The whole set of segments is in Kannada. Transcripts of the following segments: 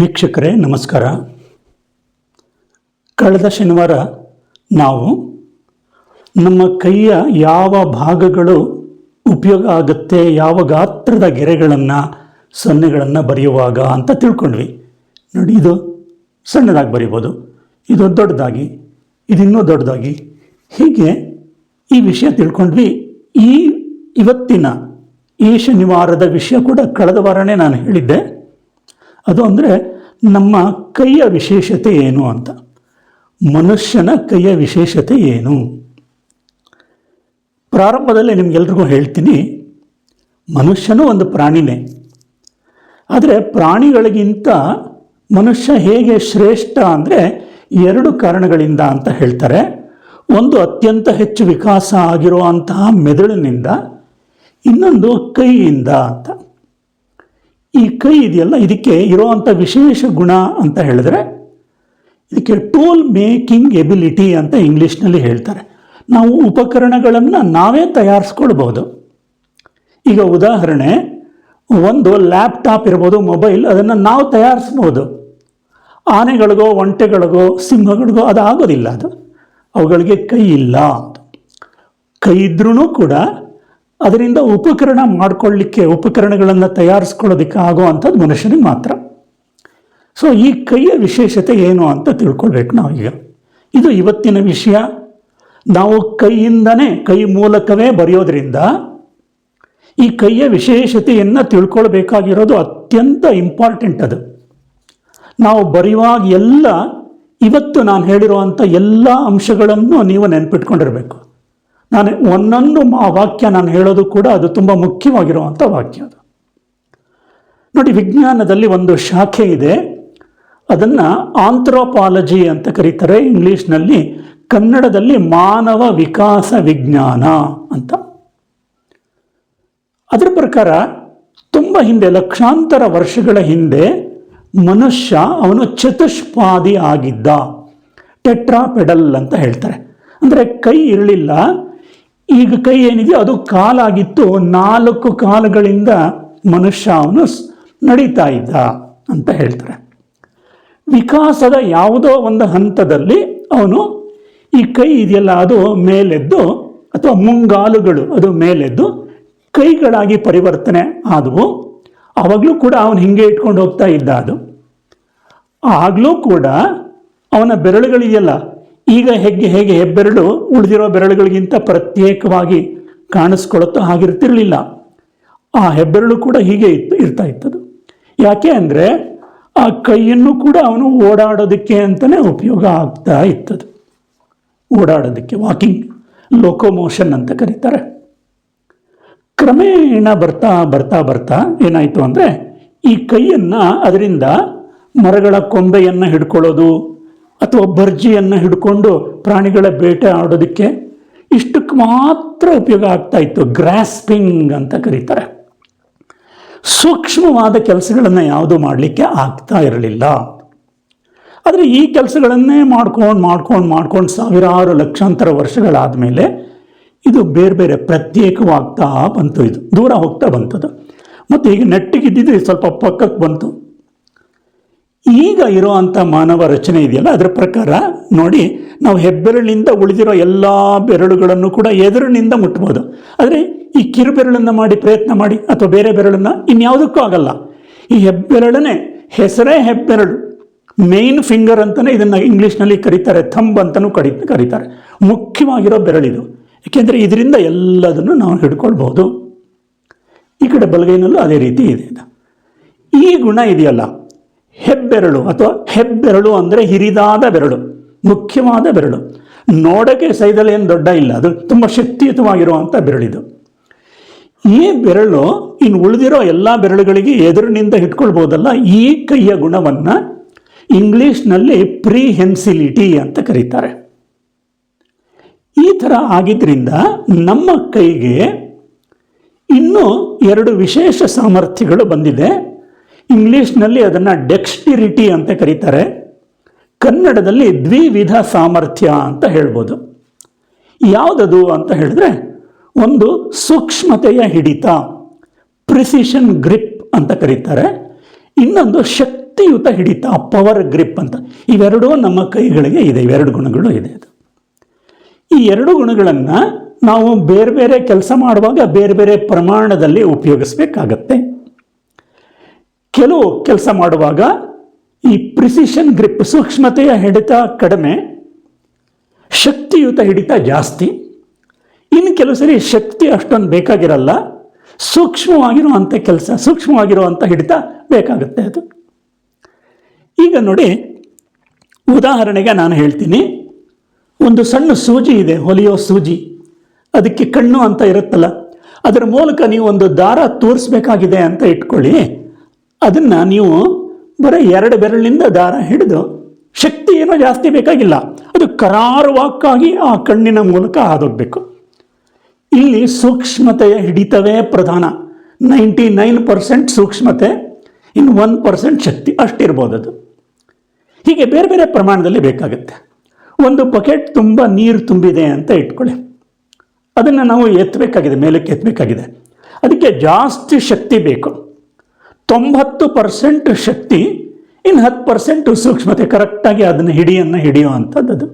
ವೀಕ್ಷಕರೇ, ನಮಸ್ಕಾರ. ಕಳೆದ ಶನಿವಾರ ನಾವು ನಮ್ಮ ಕೈಯ ಯಾವ ಭಾಗಗಳು ಉಪಯೋಗ ಆಗುತ್ತೆ, ಯಾವ ಗಾತ್ರದ ಗೆರೆಗಳನ್ನು, ಸೊನ್ನೆಗಳನ್ನು ಬರೆಯುವಾಗ ಅಂತ ತಿಳ್ಕೊಂಡ್ವಿ. ನೋಡಿ, ಇದು ಸಣ್ಣದಾಗಿ ಬರೀಬೋದು. ಇದು ದೊಡ್ಡದಾಗಿ ಇದು ಇನ್ನೂ ದೊಡ್ಡದಾಗಿ. ಹೀಗೆ ಈ ವಿಷಯ ತಿಳ್ಕೊಂಡ್ವಿ. ಈ ಇವತ್ತಿನ ಈ ಶನಿವಾರದ ವಿಷಯ ಕೂಡ ಕಳೆದ ವಾರನೇ ನಾನು ಹೇಳಿದ್ದೆ. ಅದು ಅಂದರೆ ನಮ್ಮ ಕೈಯ ವಿಶೇಷತೆ ಏನು ಅಂತ. ಮನುಷ್ಯನ ಕೈಯ ವಿಶೇಷತೆ ಏನು? ಪ್ರಾರಂಭದಲ್ಲಿ ನಿಮಗೆಲ್ರಿಗೂ ಹೇಳ್ತೀನಿ, ಮನುಷ್ಯನೂ ಒಂದು ಪ್ರಾಣಿನೇ. ಆದರೆ ಪ್ರಾಣಿಗಳಿಗಿಂತ ಮನುಷ್ಯ ಹೇಗೆ ಶ್ರೇಷ್ಠ ಅಂದರೆ ಎರಡು ಕಾರಣಗಳಿಂದ ಅಂತ ಹೇಳ್ತಾರೆ. ಒಂದು ಅತ್ಯಂತ ಹೆಚ್ಚು ವಿಕಾಸ ಆಗಿರುವಂತಹ ಮೆದುಳಿನಿಂದ, ಇನ್ನೊಂದು ಕೈಯಿಂದ ಅಂತ. ಈ ಕೈ ಇದೆಯಲ್ಲ, ಇದಕ್ಕೆ ಇರುವಂಥ ವಿಶೇಷ ಗುಣ ಅಂತ ಹೇಳಿದ್ರೆ, ಇದಕ್ಕೆ ಟೂಲ್ ಮೇಕಿಂಗ್ ಎಬಿಲಿಟಿ ಅಂತ ಇಂಗ್ಲೀಷ್ನಲ್ಲಿ ಹೇಳ್ತಾರೆ. ನಾವು ಉಪಕರಣಗಳನ್ನು ನಾವೇ ತಯಾರಿಸ್ಕೊಳ್ಬೋದು ಈಗ ಉದಾಹರಣೆ, ಒಂದು ಲ್ಯಾಪ್ಟಾಪ್ ಇರ್ಬೋದು ಮೊಬೈಲ್ ಅದನ್ನು ನಾವು ತಯಾರಿಸ್ಬೋದು. ಆನೆಗಳಿಗೋ, ಒಂಟೆಗಳಿಗೋ, ಸಿಂಹಗಳಿಗೋ ಅದು ಆಗೋದಿಲ್ಲ ಅದು. ಅವುಗಳಿಗೆ ಕೈ ಇಲ್ಲ ಕೈ ಇದ್ರೂ ಕೂಡ ಅದರಿಂದ ಉಪಕರಣ ಮಾಡಿಕೊಳ್ಳಿಕ್ಕೆ, ಉಪಕರಣಗಳನ್ನು ತಯಾರಿಸ್ಕೊಳ್ಳೋದಕ್ಕೆ ಆಗುವಂಥದ್ದು ಮನುಷ್ಯನಿಗೆ ಮಾತ್ರ. ಸೊ ಈ ಕೈಯ ವಿಶೇಷತೆ ಏನು ಅಂತ ತಿಳ್ಕೊಳ್ಬೇಕು ಈಗ ಇದು ಇವತ್ತಿನ ವಿಷಯ. ನಾವು ಕೈಯಿಂದನೇ, ಕೈ ಮೂಲಕವೇ ಬರೆಯೋದ್ರಿಂದ ಈ ಕೈಯ ವಿಶೇಷತೆಯನ್ನು ತಿಳ್ಕೊಳ್ಬೇಕಾಗಿರೋದು ಅತ್ಯಂತ ಇಂಪಾರ್ಟೆಂಟ್ ಅದು. ನಾವು ಬರೆಯುವಾಗ ಎಲ್ಲ, ಇವತ್ತು ನಾನು ಹೇಳಿರುವಂಥ ಎಲ್ಲ ಅಂಶಗಳನ್ನು ನೀವು ನೆನ್ಪಿಟ್ಕೊಂಡಿರಬೇಕು. ನಾನು ಒಂದೊಂದು ಮಾ ವಾಕ್ಯ ನಾನು ಹೇಳೋದು ಕೂಡ ಅದು ತುಂಬ ಮುಖ್ಯವಾಗಿರುವಂಥ ವಾಕ್ಯ ಅದು. ನೋಡಿ, ವಿಜ್ಞಾನದಲ್ಲಿ ಒಂದು ಶಾಖೆ ಇದೆ. ಅದನ್ನು ಆಂಥ್ರೋಪಾಲಜಿ ಅಂತ ಕರೀತಾರೆ. ಇಂಗ್ಲೀಷ್ನಲ್ಲಿ ಕನ್ನಡದಲ್ಲಿ ಮಾನವ ವಿಕಾಸ ವಿಜ್ಞಾನ ಅಂತ. ಅದರ ಪ್ರಕಾರ ತುಂಬ ಹಿಂದೆ, ಲಕ್ಷಾಂತರ ವರ್ಷಗಳ ಹಿಂದೆ ಮನುಷ್ಯ ಅವನು ಚತುಷ್ಪಾದಿ ಆಗಿದ್ದ. ಟೆಟ್ರಾಪೆಡಲ್ ಅಂತ ಹೇಳ್ತಾರೆ. ಅಂದರೆ ಕೈ ಇರಲಿಲ್ಲ ಈಗ ಕೈ ಏನಿದೆಯೋ ಅದು ಕಾಲಾಗಿತ್ತು. ನಾಲ್ಕು ಕಾಲುಗಳಿಂದ ಮನುಷ್ಯ ಅವನು ನಡೀತಾ ಇದ್ದ ಅಂತ ಹೇಳ್ತಾರೆ. ವಿಕಾಸದ ಯಾವುದೋ ಒಂದು ಹಂತದಲ್ಲಿ ಅವನು ಈ ಕೈ ಇದೆಯಲ್ಲ, ಅದು ಮೇಲೆದ್ದು ಅಥವಾ ಮುಂಗಾಲುಗಳು, ಅದು ಮೇಲೆದ್ದು ಕೈಗಳಾಗಿ ಪರಿವರ್ತನೆ ಆದವು. ಆವಾಗಲೂ ಕೂಡ ಅವನು ಹಿಂಗೆ ಇಟ್ಕೊಂಡು ಹೋಗ್ತಾ ಇದ್ದ ಅದು. ಆಗಲೂ ಕೂಡ ಅವನ ಬೆರಳುಗಳಿದೆಯಲ್ಲ ಈಗ ಹೆಗ್ಗೆ ಹೇಗೆ ಹೆಬ್ಬೆರಳು ಉಳಿದಿರೋ ಬೆರಳುಗಳಿಗಿಂತ ಪ್ರತ್ಯೇಕವಾಗಿ ಕಾಣಿಸ್ಕೊಳ್ಳುತ್ತೋ ಹಾಗಿರ್ತಿರಲಿಲ್ಲ. ಆ ಹೆಬ್ಬೆರಳು ಕೂಡ ಹೀಗೆ ಇತ್ತು ಇರ್ತಾ ಇತ್ತದು. ಯಾಕೆ ಅಂದರೆ ಆ ಕೈಯನ್ನು ಕೂಡ ಅವನು ಓಡಾಡೋದಕ್ಕೆ ಅಂತಲೇ ಉಪಯೋಗ ಆಗ್ತಾ ಇತ್ತದು. ಓಡಾಡೋದಕ್ಕೆ ವಾಕಿಂಗ್ ಲೋಕೋಮೋಷನ್ ಅಂತ ಕರೀತಾರೆ. ಕ್ರಮೇಣ ಬರ್ತಾ ಬರ್ತಾ ಬರ್ತಾ ಏನಾಯಿತು ಅಂದರೆ ಈ ಕೈಯನ್ನು ಅದರಿಂದ ಮರಗಳ ಕೊಂಬೆಯನ್ನು ಹಿಡ್ಕೊಳ್ಳೋದು ಅಥವಾ ಬರ್ಜಿಯನ್ನು ಹಿಡ್ಕೊಂಡು ಪ್ರಾಣಿಗಳ ಬೇಟೆ ಆಡೋದಕ್ಕೆ ಇಷ್ಟಕ್ಕೆ ಮಾತ್ರ ಉಪಯೋಗ ಆಗ್ತಾ ಇತ್ತು. ಗ್ರಾಸ್ಪಿಂಗ್ ಅಂತ ಕರೀತಾರೆ. ಸೂಕ್ಷ್ಮವಾದ ಕೆಲಸಗಳನ್ನು ಯಾವುದು ಮಾಡಲಿಕ್ಕೆ ಆಗ್ತಾ ಇರಲಿಲ್ಲ. ಆದರೆ ಈ ಕೆಲಸಗಳನ್ನೇ ಮಾಡ್ಕೊಂಡು ಮಾಡ್ಕೊಂಡು ಮಾಡ್ಕೊಂಡು ಸಾವಿರಾರು ಲಕ್ಷಾಂತರ ವರ್ಷಗಳಾದ ಮೇಲೆ ಇದು ಬೇರೆ ಬೇರೆ ಪ್ರತ್ಯೇಕವಾಗ್ತಾ ಬಂತು ಇದು. ದೂರ ಹೋಗ್ತಾ ಬಂತದು. ಮತ್ತು ಈಗ ನೆಟ್ಟಿಗಿದ್ದಿದ್ದು ಸ್ವಲ್ಪ ಪಕ್ಕಕ್ಕೆ ಬಂತು. ಈಗ ಇರುವಂಥ ಮಾನವ ರಚನೆ ಇದೆಯಲ್ಲ, ಅದರ ಪ್ರಕಾರ ನೋಡಿ, ನಾವು ಹೆಬ್ಬೆರಳಿನಿಂದ ಉಳಿದಿರೋ ಎಲ್ಲ ಬೆರಳುಗಳನ್ನು ಕೂಡ ಎದುರಿನಿಂದ ಮುಟ್ಬೋದು. ಆದರೆ ಈ ಕಿರುಬೆರಳನ್ನು ಮಾಡಿ ಪ್ರಯತ್ನ ಮಾಡಿ, ಅಥವಾ ಬೇರೆ ಬೆರಳನ್ನು ಇನ್ಯಾವುದಕ್ಕೂ ಆಗಲ್ಲ. ಈ ಹೆಬ್ಬೆರಳನೇ ಹೆಸರೇ ಹೆಬ್ಬೆರಳು. ಮೇನ್ ಫಿಂಗರ್ ಅಂತಲೇ ಇದನ್ನು ಇಂಗ್ಲೀಷ್ನಲ್ಲಿ ಕರೀತಾರೆ ಥಂಬ್ ಅಂತಲೂ ಕರಿ, ಕರೀತಾರೆ. ಮುಖ್ಯವಾಗಿರೋ ಬೆರಳಿದು. ಏಕೆಂದರೆ ಇದರಿಂದ ಎಲ್ಲದನ್ನು ನಾವು ಹಿಡ್ಕೊಳ್ಬೋದು. ಈ ಕಡೆ ಬಲಗೈನಲ್ಲೂ ಅದೇ ರೀತಿ ಇದು. ಈ ಗುಣ ಇದೆಯಲ್ಲ ಹೆಬ್ಬೆರಳು ಅಥವಾ ಹೆಬ್ಬೆರಳು ಅಂದರೆ ಹಿರಿದಾದ ಬೆರಳು, ಮುಖ್ಯವಾದ ಬೆರಳು. ನೋಡೋಕ್ಕೆ ಸೈದಲ್ಲಿ ಏನು ದೊಡ್ಡ ಇಲ್ಲ, ಅದು ತುಂಬ ಶಕ್ತಿಯುತವಾಗಿರುವಂಥ ಬೆರಳಿದು. ಈ ಬೆರಳು ಇನ್ನು ಉಳಿದಿರೋ ಎಲ್ಲ ಬೆರಳುಗಳಿಗೆ ಎದುರಿನಿಂದ ಇಟ್ಕೊಳ್ಬೋದಲ್ಲ, ಈ ಕೈಯ ಗುಣವನ್ನು ಇಂಗ್ಲೀಷ್ನಲ್ಲಿ ಪ್ರೀಹೆನ್ಸಿಲಿಟಿ ಅಂತ ಕರೀತಾರೆ. ಈ ಥರ ಆಗಿದ್ದರಿಂದ ನಮ್ಮ ಕೈಗೆ ಇನ್ನೂ ಎರಡು ವಿಶೇಷ ಸಾಮರ್ಥ್ಯಗಳು ಬಂದಿದೆ. ಇಂಗ್ಲೀಷ್ನಲ್ಲಿ ಅದನ್ನು ಡೆಕ್ಸ್ಟಿರಿಟಿ ಅಂತ ಕರೀತಾರೆ. ಕನ್ನಡದಲ್ಲಿ ದ್ವಿವಿಧ ಸಾಮರ್ಥ್ಯ ಅಂತ ಹೇಳ್ಬೋದು. ಯಾವುದದು ಅಂತ ಹೇಳಿದ್ರೆ ಒಂದು ಸೂಕ್ಷ್ಮತೆಯ ಹಿಡಿತ ಪ್ರಿಸಿಷನ್ ಗ್ರಿಪ್ ಅಂತ ಕರೀತಾರೆ. ಇನ್ನೊಂದು ಶಕ್ತಿಯುತ ಹಿಡಿತ ಪವರ್ ಗ್ರಿಪ್ ಅಂತ. ಇವೆರಡೂ ನಮ್ಮ ಕೈಗಳಿಗೆ ಇದೆ, ಇವೆರಡು ಗುಣಗಳು ಇದೆ ಅದು. ಈ ಎರಡು ಗುಣಗಳನ್ನು ನಾವು ಬೇರೆ ಬೇರೆ ಕೆಲಸ ಮಾಡುವಾಗ ಬೇರೆ ಬೇರೆ ಪ್ರಮಾಣದಲ್ಲಿ ಉಪಯೋಗಿಸ್ಬೇಕಾಗತ್ತೆ. ಕೆಲವು ಕೆಲಸ ಮಾಡುವಾಗ ಈ ಪ್ರಿಸಿಷನ್ ಗ್ರಿಪ್ ಸೂಕ್ಷ್ಮತೆಯ ಹಿಡಿತ ಕಡಿಮೆ, ಶಕ್ತಿಯುತ ಹಿಡಿತ ಜಾಸ್ತಿ. ಇನ್ನು ಕೆಲವು ಸರಿ ಶಕ್ತಿ ಅಷ್ಟೊಂದು ಬೇಕಾಗಿರಲ್ಲ ಸೂಕ್ಷ್ಮವಾಗಿರುವಂಥ ಕೆಲಸ ಸೂಕ್ಷ್ಮವಾಗಿರುವಂಥ ಹಿಡಿತ ಬೇಕಾಗುತ್ತೆ ಅದು. ಈಗ ನೋಡಿ, ಉದಾಹರಣೆಗೆ ನಾನು ಹೇಳ್ತೀನಿ, ಒಂದು ಸಣ್ಣ ಸೂಜಿ ಇದೆ, ಹೊಲಿಯೋ ಸೂಜಿ. ಅದಕ್ಕೆ ಕಣ್ಣು ಅಂತ ಇರುತ್ತಲ್ಲ, ಅದರ ಮೂಲಕ ನೀವು ಒಂದು ದಾರ ತೋರಿಸ್ಬೇಕಾಗಿದೆ ಅಂತ ಇಟ್ಕೊಳ್ಳಿ. ಅದನ್ನು ನೀವು ಬರೀ ಎರಡು ಬೆರಳಿನಿಂದ ದಾರ ಹಿಡಿದು ಶಕ್ತಿ ಏನೋ ಜಾಸ್ತಿ ಬೇಕಾಗಿಲ್ಲ. ಅದು ಕರಾರುವಾಕ್ಕಾಗಿ ಆ ಕಣ್ಣಿನ ಮೂಲಕ ಹಾದೋಗ್ಬೇಕು. ಇಲ್ಲಿ ಸೂಕ್ಷ್ಮತೆಯ ಹಿಡಿತವೇ ಪ್ರಧಾನ. ನೈಂಟಿ ನೈನ್ ಪರ್ಸೆಂಟ್ ಸೂಕ್ಷ್ಮತೆ ಇನ್ನು ಒನ್ ಪರ್ಸೆಂಟ್ ಶಕ್ತಿ ಅಷ್ಟಿರ್ಬೋದು ಅದು. ಹೀಗೆ ಬೇರೆ ಬೇರೆ ಪ್ರಮಾಣದಲ್ಲಿ ಬೇಕಾಗುತ್ತೆ. ಒಂದು ಬಕೆಟ್ ತುಂಬ ನೀರು ತುಂಬಿದೆ ಅಂತ ಇಟ್ಕೊಳ್ಳಿ. ಅದನ್ನು ನಾವು ಎತ್ತಬೇಕಾಗಿದೆ ಮೇಲಕ್ಕೆ ಎತ್ತಬೇಕಾಗಿದೆ ಅದಕ್ಕೆ ಜಾಸ್ತಿ ಶಕ್ತಿ ಬೇಕು. ತೊಂಬತ್ತು ಪರ್ಸೆಂಟ್ ಶಕ್ತಿ ಇನ್ನು ಹತ್ತು ಪರ್ಸೆಂಟ್ ಸೂಕ್ಷ್ಮತೆ, ಕರೆಕ್ಟಾಗಿ ಅದನ್ನು ಹಿಡಿಯನ್ನು ಹಿಡಿಯೋ ಅಂಥದ್ದು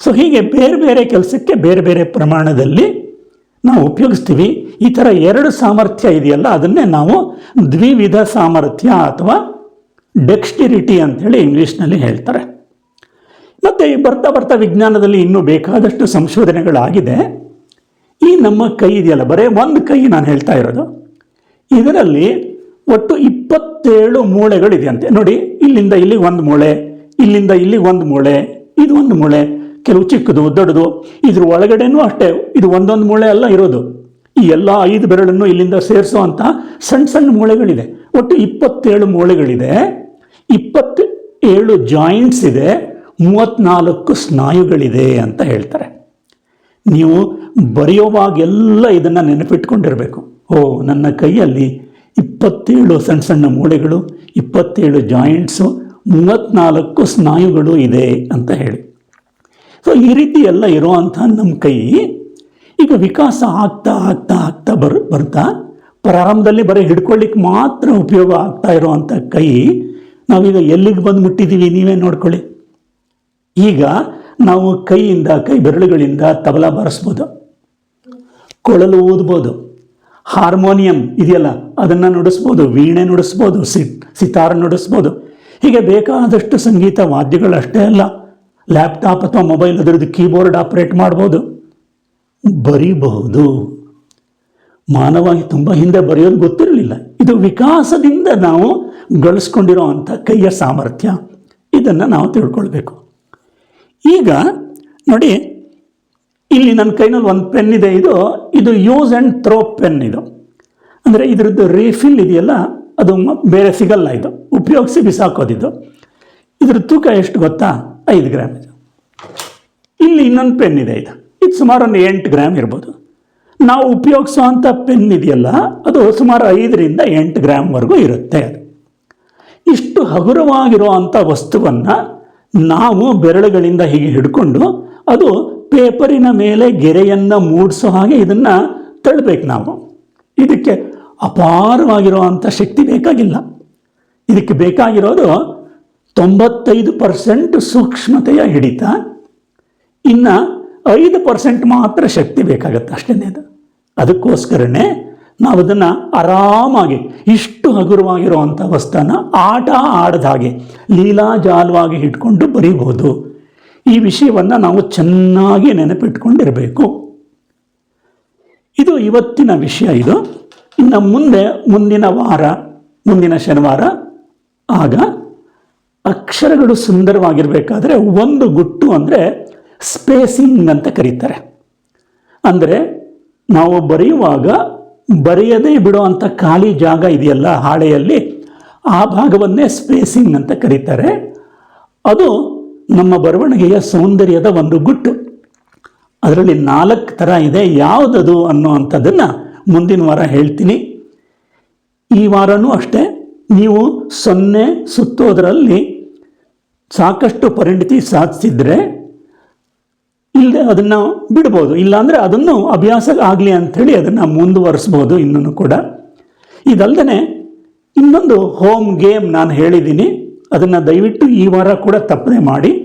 ಸೊ ಹೀಗೆ ಬೇರೆ ಬೇರೆ ಕೆಲಸಕ್ಕೆ ಬೇರೆ ಬೇರೆ ಪ್ರಮಾಣದಲ್ಲಿ ನಾವು ಉಪಯೋಗಿಸ್ತೀವಿ. ಈ ಥರ ಎರಡು ಸಾಮರ್ಥ್ಯ ಇದೆಯಲ್ಲ, ಅದನ್ನೇ ನಾವು ದ್ವಿವಿಧ ಸಾಮರ್ಥ್ಯ ಅಥವಾ ಡೆಕ್ಸ್ಟಿರಿಟಿ ಅಂತೇಳಿ ಇಂಗ್ಲೀಷ್ನಲ್ಲಿ ಹೇಳ್ತಾರೆ. ಮತ್ತು ಬರ್ತಾ ಬರ್ತಾ ವಿಜ್ಞಾನದಲ್ಲಿ ಇನ್ನೂ ಬೇಕಾದಷ್ಟು ಸಂಶೋಧನೆಗಳಾಗಿದೆ. ಈ ನಮ್ಮ ಕೈ ಇದೆಯಲ್ಲ, ಬರೇ ಒಂದು ಕೈ ನಾನು ಹೇಳ್ತಾ ಇರೋದು. ಇದರಲ್ಲಿ ಒಟ್ಟು ಇಪ್ಪತ್ತೇಳು ಮೂಳೆಗಳಿದೆಯಂತೆ. ನೋಡಿ, ಇಲ್ಲಿಂದ ಇಲ್ಲಿ ಒಂದು ಮೂಳೆ, ಇಲ್ಲಿಂದ ಇಲ್ಲಿ ಒಂದು ಮೂಳೆ, ಇದು ಒಂದು ಮೂಳೆ, ಕೆಲವು ಚಿಕ್ಕದು, ದೊಡ್ಡದು, ಇದ್ರ ಒಳಗಡೆನೂ ಅಷ್ಟೇ, ಇದು ಒಂದೊಂದು ಮೂಳೆ ಅಲ್ಲ ಇರೋದು. ಈ ಎಲ್ಲ ಐದು ಬೆರಳನ್ನು ಇಲ್ಲಿಂದ ಸೇರಿಸೋ ಅಂತ ಸಣ್ಣ ಸಣ್ಣ ಮೂಳೆಗಳಿದೆ. ಒಟ್ಟು ಇಪ್ಪತ್ತೇಳು ಮೂಳೆಗಳಿದೆ. ಇಪ್ಪತ್ತೇಳು ಜಾಯಿಂಟ್ಸ್ ಇದೆ. ಮೂವತ್ನಾಲ್ಕು ಸ್ನಾಯುಗಳಿದೆ ಅಂತ ಹೇಳ್ತಾರೆ. ನೀವು ಬರೆಯೋವಾಗೆಲ್ಲ ಇದನ್ನು ನೆನಪಿಟ್ಕೊಂಡಿರಬೇಕು. ಓ, ನನ್ನ ಕೈಯಲ್ಲಿ ಇಪ್ಪತ್ತೇಳು ಸಣ್ಣ ಸಣ್ಣ ಮೂಳೆಗಳು, ಇಪ್ಪತ್ತೇಳು ಜಾಯಿಂಟ್ಸು ಮೂವತ್ತ್ನಾಲ್ಕು ಸ್ನಾಯುಗಳು ಇದೆ ಅಂತ ಹೇಳಿ. ಸೊ ಈ ರೀತಿ ಎಲ್ಲ ಇರುವಂಥ ನಮ್ಮ ಕೈ ಈಗ ವಿಕಾಸ ಆಗ್ತಾ ಆಗ್ತಾ ಆಗ್ತಾ ಬರ್, ಬರ್ತಾ ಪ್ರಾರಂಭದಲ್ಲಿ ಬರೀ ಹಿಡ್ಕೊಳ್ಳಿಕ್ಕೆ ಮಾತ್ರ ಉಪಯೋಗ ಆಗ್ತಾ ಇರುವಂಥ ಕೈ ನಾವೀಗ ಎಲ್ಲಿಗೆ ಬಂದು ಮುಟ್ಟಿದ್ದೀವಿ ನೀವೇ ನೋಡ್ಕೊಳ್ಳಿ. ಈಗ ನಾವು ಕೈಯಿಂದ, ಕೈ ಬೆರಳುಗಳಿಂದ ತಬಲ ಬಾರಿಸ್ಬೋದು. ಕೊಳಲು ಊದ್ಬೋದು. ಹಾರ್ಮೋನಿಯಂ ಇದೆಯಲ್ಲ, ಅದನ್ನು ನುಡಿಸ್ಬೋದು, ವೀಣೆ ನುಡಿಸ್ಬೋದು ಸಿ ಸಿತಾರ ನುಡಿಸ್ಬೋದು. ಹೀಗೆ ಬೇಕಾದಷ್ಟು ಸಂಗೀತ ವಾದ್ಯಗಳು ಅಷ್ಟೇ ಅಲ್ಲ, ಲ್ಯಾಪ್ಟಾಪ್ ಅಥವಾ ಮೊಬೈಲ್ ಅದರದ್ದು ಕೀಬೋರ್ಡ್ ಆಪ್ರೇಟ್ ಮಾಡ್ಬೋದು. ಬರೀಬಹುದು. ಮಾನವ ತುಂಬ ಹಿಂದೆ ಬರೆಯೋದು ಗೊತ್ತಿರಲಿಲ್ಲ. ಇದು ವಿಕಾಸದಿಂದ ನಾವು ಗಳಿಸ್ಕೊಂಡಿರೋ ಅಂಥ ಕೈಯ ಸಾಮರ್ಥ್ಯ. ಇದನ್ನು ನಾವು ತಿಳ್ಕೊಳ್ಬೇಕು. ಈಗ ನೋಡಿ ಇಲ್ಲಿ ನನ್ನ ಕೈನಲ್ಲಿ ಒಂದು ಪೆನ್ ಇದೆ, ಇದು ಇದು ಯೂಸ್ ಆ್ಯಂಡ್ ಥ್ರೋ ಪೆನ್ ಇದು. ಅಂದರೆ ಇದರದ್ದು ರೀಫಿಲ್ ಇದೆಯಲ್ಲ, ಅದು ಬೇರೆ ಸಿಗಲ್ಲ ಇದು. ಉಪಯೋಗಿಸಿ ಬಿಸಾಕೋದಿದ್ದು ಇದ್ರ ತೂಕ ಎಷ್ಟು ಗೊತ್ತಾ? ಐದು ಗ್ರಾಮ್ ಇದು. ಇಲ್ಲಿ ಇನ್ನೊಂದು ಪೆನ್ ಇದೆ ಇದು. ಇದು ಸುಮಾರು ಒಂದು ಎಂಟು ಗ್ರಾಮ್ ಇರ್ಬೋದು. ನಾವು ಉಪಯೋಗಿಸುವಂಥ ಪೆನ್ ಇದೆಯಲ್ಲ, ಅದು ಸುಮಾರು ಐದರಿಂದ ಎಂಟು ಗ್ರಾಮ್ವರೆಗೂ ಇರುತ್ತೆ ಅದು. ಇಷ್ಟು ಹಗುರವಾಗಿರುವಂಥ ವಸ್ತುವನ್ನು ನಾವು ಬೆರಳುಗಳಿಂದ ಹೀಗೆ ಹಿಡ್ಕೊಂಡು, ಅದು ಪೇಪರಿನ ಮೇಲೆ ಗೆರೆಯನ್ನು ಮೂಡಿಸೋ ಹಾಗೆ ಇದನ್ನು ತಳ್ಳಬೇಕು ನಾವು. ಇದಕ್ಕೆ ಅಪಾರವಾಗಿರುವಂಥ ಶಕ್ತಿ ಬೇಕಾಗಿಲ್ಲ. ಇದಕ್ಕೆ ಬೇಕಾಗಿರೋದು ತೊಂಬತ್ತೈದು ಪರ್ಸೆಂಟ್ ಸೂಕ್ಷ್ಮತೆಯ ಹಿಡಿತ. ಇನ್ನು ಐದು ಪರ್ಸೆಂಟ್ ಮಾತ್ರ ಶಕ್ತಿ ಬೇಕಾಗತ್ತೆ ಅಷ್ಟೇ ಅದು. ಅದಕ್ಕೋಸ್ಕರನೇ ನಾವು ಅದನ್ನು ಆರಾಮಾಗಿ ಇಷ್ಟು ಹಗುರವಾಗಿರುವಂಥ ವಸ್ತುನ ಆಟ ಆಡದ ಹಾಗೆ ಲೀಲಾಜಾಲವಾಗಿ ಇಟ್ಕೊಂಡು ಬರೀಬಹುದು. ಈ ವಿಷಯವನ್ನು ನಾವು ಚೆನ್ನಾಗಿ ನೆನಪಿಟ್ಕೊಂಡಿರಬೇಕು. ಇದು ಇವತ್ತಿನ ವಿಷಯ ಇದು. ಇನ್ನು ಮುಂದೆ, ಮುಂದಿನ ವಾರ, ಮುಂದಿನ ಶನಿವಾರ, ಆಗ ಅಕ್ಷರಗಳು ಸುಂದರವಾಗಿರಬೇಕಾದ್ರೆ ಒಂದು ಗುಟ್ಟು ಅಂದರೆ ಸ್ಪೇಸಿಂಗ್ ಅಂತ ಕರೀತಾರೆ. ಅಂದರೆ ನಾವು ಬರೆಯುವಾಗ ಬರೆಯದೇ ಬಿಡುವಂಥ ಖಾಲಿ ಜಾಗ ಇದೆಯಲ್ಲ ಹಾಳೆಯಲ್ಲಿ, ಆ ಭಾಗವನ್ನೇ ಸ್ಪೇಸಿಂಗ್ ಅಂತ ಕರೀತಾರೆ. ಅದು ನಮ್ಮ ಬರವಣಿಗೆಯ ಸೌಂದರ್ಯದ ಒಂದು ಗುಟ್ಟು. ಅದರಲ್ಲಿ ನಾಲ್ಕು ಥರ ಇದೆ. ಯಾವುದದು ಅನ್ನೋವಂಥದ್ದನ್ನು ಮುಂದಿನ ವಾರ ಹೇಳ್ತೀನಿ. ಈ ವಾರನೂ ಅಷ್ಟೇ. ನೀವು ಸೊನ್ನೆ ಸುತ್ತೋದರಲ್ಲಿ ಸಾಕಷ್ಟು ಪರಿಣಿತಿ ಸಾಧಿಸಿದ್ರೆ ಇಲ್ಲದೆ ಅದನ್ನು ಬಿಡ್ಬೋದು. ಇಲ್ಲಾಂದರೆ ಅದನ್ನು ಅಭ್ಯಾಸ ಆಗಲಿ ಅಂಥೇಳಿ ಅದನ್ನು ಮುಂದುವರಿಸ್ಬೋದು ಇನ್ನೂ ಕೂಡ. ಇದಲ್ಲದೆ ಇನ್ನೊಂದು ಹೋಮ್ ಗೇಮ್ ನಾನು ಹೇಳಿದ್ದೀನಿ. ಅದನ್ನು ದಯವಿಟ್ಟು ಈ ವಾರ ಕೂಡ ತಪ್ಪದೆ ಮಾಡಿ.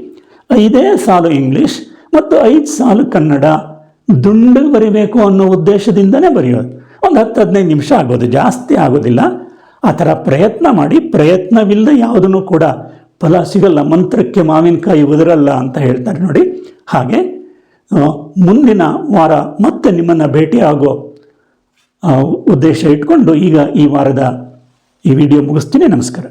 ಐದೇ ಸಾಲು ಇಂಗ್ಲೀಷ್ ಮತ್ತು ಐದು ಸಾಲು ಕನ್ನಡ. ದುಂಡು ಬರಿಬೇಕು ಅನ್ನೋ ಉದ್ದೇಶದಿಂದನೇ ಬರೆಯೋದು. ಒಂದು ಹತ್ತು ಹದಿನೈದು ನಿಮಿಷ ಆಗೋದು, ಜಾಸ್ತಿ ಆಗೋದಿಲ್ಲ. ಆ ಥರ ಪ್ರಯತ್ನ ಮಾಡಿ ಪ್ರಯತ್ನವಿಲ್ಲದೆ ಯಾವುದನ್ನು ಕೂಡ ಫಲ ಸಿಗಲ್ಲ, ಮಂತ್ರಕ್ಕೆ ಮಾವಿನಕಾಯಿ ಉದುರಲ್ಲ ಅಂತ ಹೇಳ್ತಾರೆ ನೋಡಿ. ಹಾಗೆ ಮುಂದಿನ ವಾರ ಮತ್ತೆ ನಿಮ್ಮನ್ನು ಭೇಟಿ ಆಗೋ ಉದ್ದೇಶ ಇಟ್ಕೊಂಡು ಈಗ ಈ ವಾರದ ಈ ವಿಡಿಯೋ ಮುಗಿಸ್ತೀನಿ. ನಮಸ್ಕಾರ.